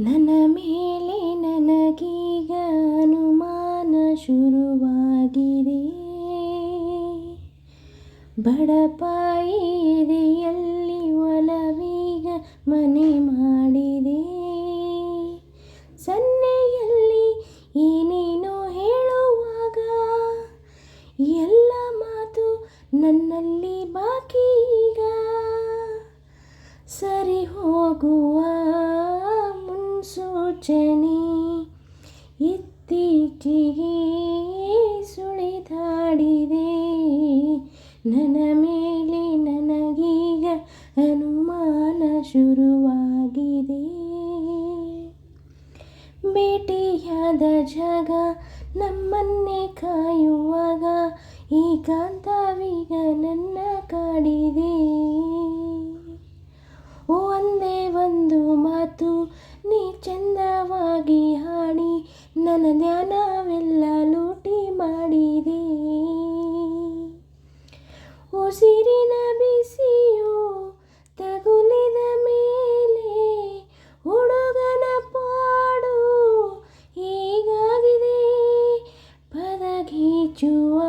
ನನ್ನ ಮೇಲೆ ನನಗೀಗ ಅನುಮಾನ ಶುರುವಾಗಿದೆ. ಬಡಪಾಯಿ ಎದೆಯಲ್ಲಿ ಒಲವೀಗ ಮನೆ ಮಾಡಿದೆ. ಸನ್ನೆಯಲ್ಲಿ ಏನೇನೋ ಹೇಳುವಾಗ ಎಲ್ಲ ಮಾತು ನನ್ನಲ್ಲಿ ಬಾಕಿ ಈಗ. ಸರಿ ಹೋಗುವ ಮುನ್ಸೂಚನೆ ಇತ್ತೀಚೆಗೆ ಸುಳಿದಾಡಿದೆ. ನನ್ನ ಮೇಲೆ ನನಗೀಗ ಅನುಮಾನ ಶುರುವಾಗಿದೆ. ಭೇಟಿಯಾದ ಜಾಗ ನಮ್ಮನ್ನೇ ಕಾಯುವಾಗ ಏಕಾಂತವೀಗ ನನ್ನ ಕಾಡಿದೆ. ಒಂದೇ ಒಂದು ಮಾತು, ನೀ ಹಾಡಿ ನನ್ನ ಧ್ಯಾನವೆಲ್ಲ ಲೂಟಿ ಮಾಡಿದೆ. ಉಸಿರಿನ ಬಿಸಿಯು ತಗುಲಿದ ಮೇಲೆ ಹುಡುಗನ ಪಾಡು ಹೀಗಾಗಿದೆ. ಪದಗೀಚುವ